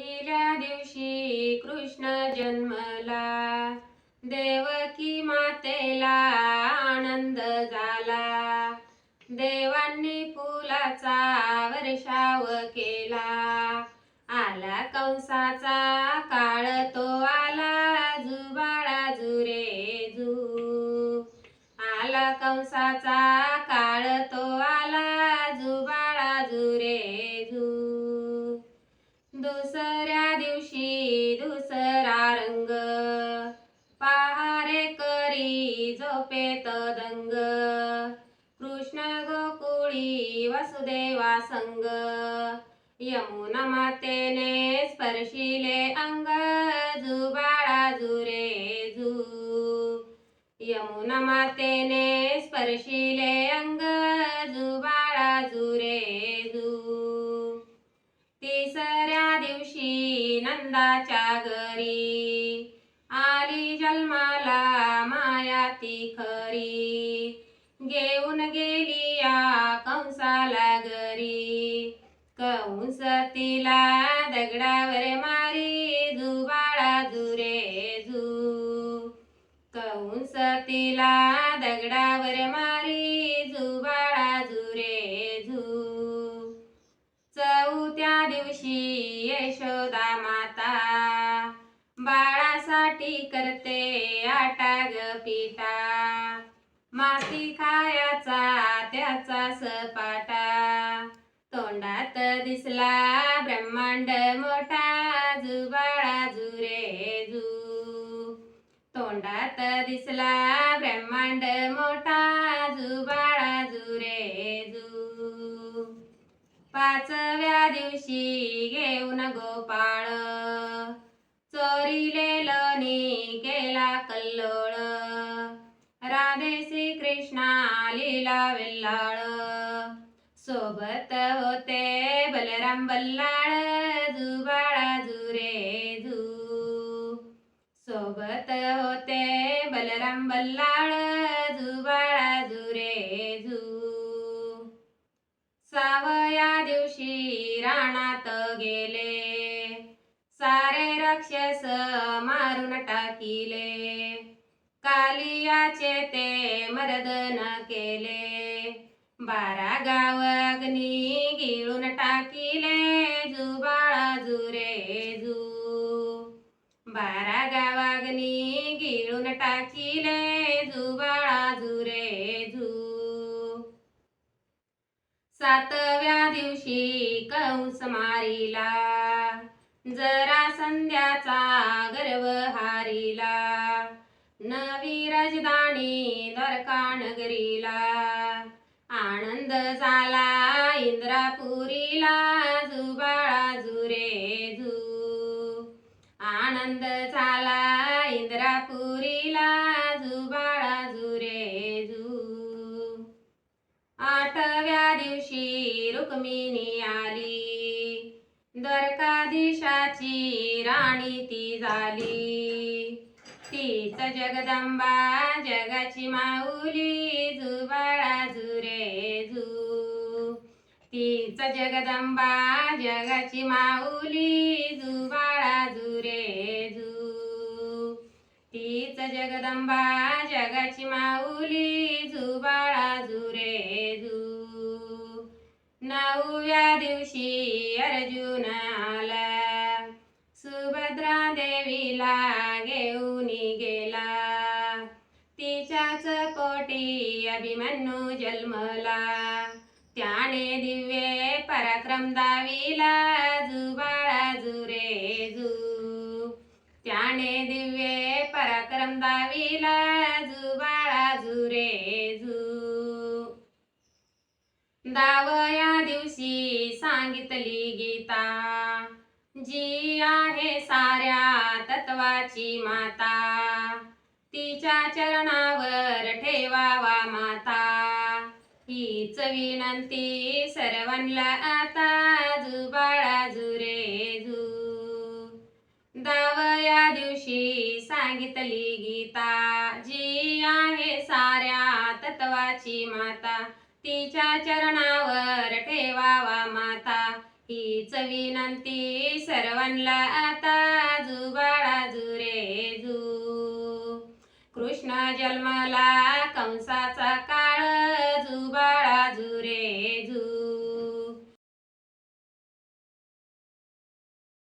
पहिल्या दिवशी कृष्ण जन्मला. देवकी मातेला आनंद झाला. देवांनी फुलाचा वर्षाव केला. आला कंसाचा काळ तो आला जुबाळा जुरे जू. आला कंसाचा कृष्ण गोकुळी वसुदेवा संग. यमुना मातेने स्पर्शिले अंग जुबाळा जुरे जू यमुना मातेने स्पर्शिले अंग जुबाळा जुरे जू. तिसऱ्या दिवशी नंदाच्या घरी घेऊन गेली या कंसाला घरी कंस तिला दगडावर मारी जुबाळा जुरे जू कंस तिला दगडावर मारी खायाचा त्याचा सपाटा. तोंडात दिसला ब्रह्मांड मोठा जुबाळा जुरे जू तोंडात दिसला ब्रह्मांड मोठा जुबाळा जुरे जू पाचव्या दिवशी घेऊन गोपाळ चोरीलेलनी केला कल्लोळ. कृष्णा वेल्लाळ सोबत होते बलराम बल्लाळ जुबाळा जुरे जू सोबत होते बलराम बल्लाळ जुबाळा जुरे जू सावया दिवशी राणात गेले. सारे राक्षस मारून टाकिले. कालियाचे ते मर्दन केले. बारा गाव अग्नी गिळून टाकिले जुबाळा जुरे जू. बारा गावाग्नी गिळून टाकिले जुबाळा जुरे झू सातव्या दिवशी कंस मारिला. जरा संध्याचा गर्व हारिला. नवी राजधानी द्वारका नगरीला आनंद झाला इंद्रापुरीला जुबाळा जुरे झू आनंद झाला इंद्रापुरीला जुबाळा जुरे झू आठव्या दिवशी रुक्मिणी आली. द्वारकाधीशाची राणी ती झाली. तीच जगदंबा जगाची माऊली जुबाळा जुरे झू तीच जगदंबा जगाची माऊली जुबाळा जुरे झू तीच जगदंबा जगाची माऊली जुबाळा जुरे झू नवव्या दिवशी अर्जुन आला. देवीला घेऊन गेला तिच्याच कोटी अभिमन्यू जन्मला. त्याने दिव्य पराक्रम दाविला जुबाळाजू जुरे जू त्याने दिव्य पराक्रम दाविला जुबाळाजू जुरे जू दावया दिवशी सांगितली गीता जी आहे साऱ्या तत्वाची माता. तिच्या चरणावर ठेवावा माता. हीच विनंती सर्वांना आता जुबाळा जुरे झू दावया दिवशी सांगितली गीता जी आहे साऱ्या तत्वाची माता. तिच्या चरणावर विनंती सर्वांना आता जुबाळा जुरे जू. कृष्ण जन्मला कंसाचा